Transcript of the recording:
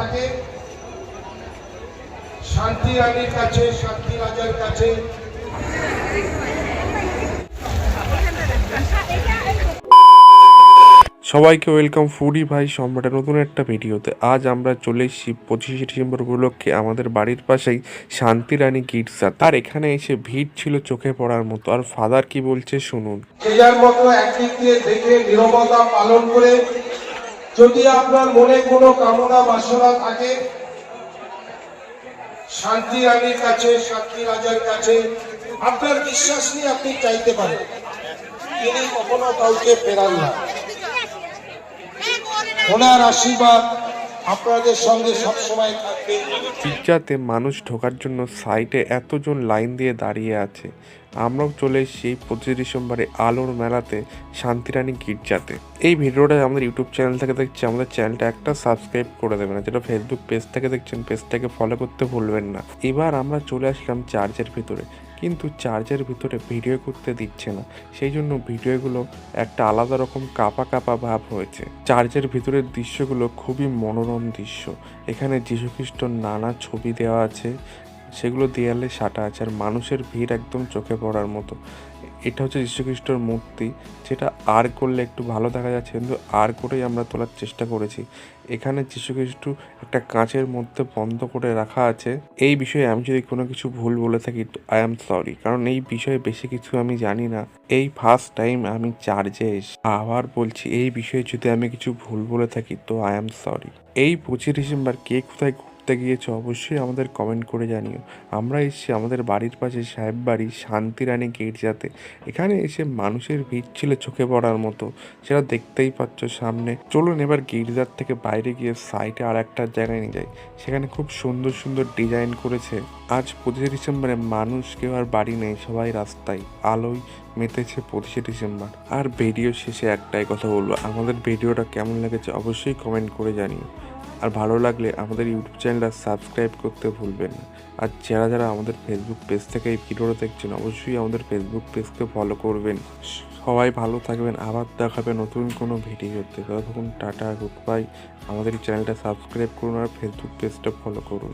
থাকে। শান্তি রানীর কাছে শান্তি রাজার কাছে। সবাইকে ওয়েলকাম ফুডি ভাই সম্রাটের নতুন একটা ভিডিওতে। আজ আমরা চলে এসেছি পঁচিশে ডিসেম্বর উপলক্ষে আমাদের বাড়ির পাশেই শান্তিরানী গির্জা। তার এখানে এসে ভিড় ছিল চোখে পড়ার মতো। আর ফাদার কি বলছে শুনুন। যার মতো একদিক দিয়ে দেখে নিরবতা পালন করে যদি আপনার মনে কোনো কামনা, বাসনা থাকে, শান্তি রানীর কাছে শান্তি রাজার কাছে, আপনার বিশ্বাস নিয়ে আপনি চাইতে পারেন। তিনি কখনো কাউকে ফেরান না। ওনার আশীর্বাদ আপনাদের সঙ্গে সবসময় থাকবে। গির্জাতে মানুষ ঢোকার জন্য সাইটে এতজন লাইন দিয়ে দাঁড়িয়ে আছে। আমরাও চলে এসেছি পঁচিশে ডিসেম্বরে আলোর মেলাতে শান্তিরানী গির্জাতে। এই ভিডিওটা আমাদের ইউটিউব চ্যানেল থেকে দেখছি, আমাদের চ্যানেলটা একটা সাবস্ক্রাইব করে দেবেন আর যেটা ফেসবুক পেজ থেকে দেখছেন পেজটাকে ফলো করতে ভুলবেন না। এবার আমরা চলে আসলাম চার্চের ভিতরে। কিন্তু চার্চের ভিতরে ভিডিও করতে দিচ্ছে না। সেই জন্য ভিডিওগুলো একটা আলাদা রকম কাপা কাপা ভাব হয়েছে। চার্চের ভিতরের দৃশ্যগুলো খুবই মনোরম দৃশ্য। এখানে যীশুখ্রিস্টর নানা ছবি দেওয়া আছে সেগুলো দেয়ালে সাটা আছে আর মানুষের ভিড় একদম চোখে পড়ার মতো। এটা হচ্ছে যীশুখ্রিস্টর মূর্তি, যেটা আর করলে একটু ভালো দেখা যাচ্ছে কিন্তু আর করেই আমরা তোলার চেষ্টা করেছি। এখানে যীশুখ্রিস্ট একটা কাঁচের মধ্যে বন্ধ করে রাখা আছে। এই বিষয়ে আমি যদি কোনো কিছু ভুল বলে থাকি আই এম সরি কারণ এই বিষয়ে বেশি কিছু আমি জানি না। এই ফার্স্ট টাইম আমি চার্জে এসে আবার বলছি, এই বিষয়ে যদি আমি কিছু ভুল বলে থাকি, তো আই এম সরি এই পঁচিশ ডিসেম্বর কে কোথায় ঘুরতে গিয়েছো অবশ্যই আমাদের কমেন্ট করে জানিও। আমরা এসেছি আমাদের বাড়ির পাশে সাহেব বাড়ি শান্তিরানী গির্জাতে এখানে এসে মানুষের ভিড় ছিল চোখে পড়ার মতো। সেটা দেখতেই পাচ্ছ সামনে। চলুন এবার গির্জার থেকে বাইরে গিয়ে সাইডে আর একটা জায়গায় নিয়ে যাই। সেখানে খুব সুন্দর সুন্দর ডিজাইন করেছে। আজ পঁচিশে ডিসেম্বরে মানুষ কেউ আর বাড়ি নেই, সবাই রাস্তায়। আলোয় মেতেছে পঁচিশে ডিসেম্বর। আর ভিডিও শেষে একটাই কথা বলব, আমাদের ভিডিওটা কেমন লেগেছে অবশ্যই কমেন্ট করে জানিও। আর ভালো লাগলে আমাদের ইউটিউব চ্যানেলটা সাবস্ক্রাইব করতে ভুলবেন আর যারা যারা আমাদের ফেসবুক পেজ থেকে এই ভিডিওটা দেখছেন, অবশ্যই আমাদের ফেসবুক পেজকে ফলো করবেন। সবাই ভালো থাকবেন, আবার দেখাবে নতুন কোনো ভিডিওতে ততক্ষণ টাটা গুড বাই আমাদের চ্যানেলটা সাবস্ক্রাইব করুন আর ফেসবুক পেজটা ফলো করুন।